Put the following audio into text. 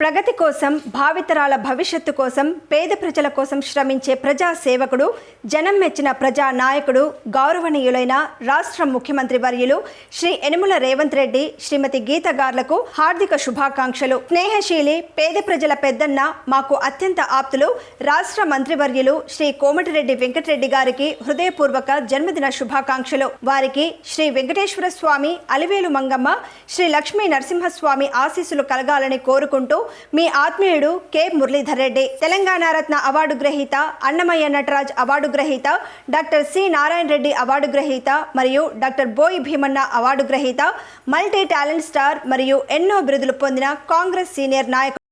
ప్రగతి కోసం భావితరాల భవిష్యత్తు కోసం పేద ప్రజల కోసం శ్రమించే ప్రజా సేవకుడు జనం మెచ్చిన ప్రజా నాయకుడు గౌరవనీయులైన రాష్ట్ర ముఖ్యమంత్రి వర్యులు శ్రీ యనుమల రేవంత్ రెడ్డి శ్రీమతి గీత గార్లకు హార్దిక శుభాకాంక్షలు. స్నేహశీలి పేద ప్రజల పెద్దన్న మాకు అత్యంత ఆప్తులు రాష్ట్ర మంత్రివర్యులు శ్రీ కోమటిరెడ్డి వెంకటరెడ్డి గారికి హృదయపూర్వక జన్మదిన శుభాకాంక్షలు. వారికి శ్రీ వెంకటేశ్వర స్వామి అలివేలు మంగమ్మ శ్రీ లక్ష్మీ నరసింహస్వామి ఆశీస్సులు కలగాలని కోరుకుంటూ మీ ఆత్మీయుడు కె. మురళీధర్ రెడ్డి. తెలంగాణ రత్న అవార్డు గ్రహీత అన్నమయ్య నటరాజ్ అవార్డు గ్రహీత doctor C. Narayana Reddy award గ్రహీత మరియు డాక్టర్ బోయి భీమన్న అవార్డు గ్రహీత మల్టీ టాలెంట్ స్టార్ మరియు ఎన్నో బిరుదులు పొందిన కాంగ్రెస్ సీనియర్ నాయకుడు.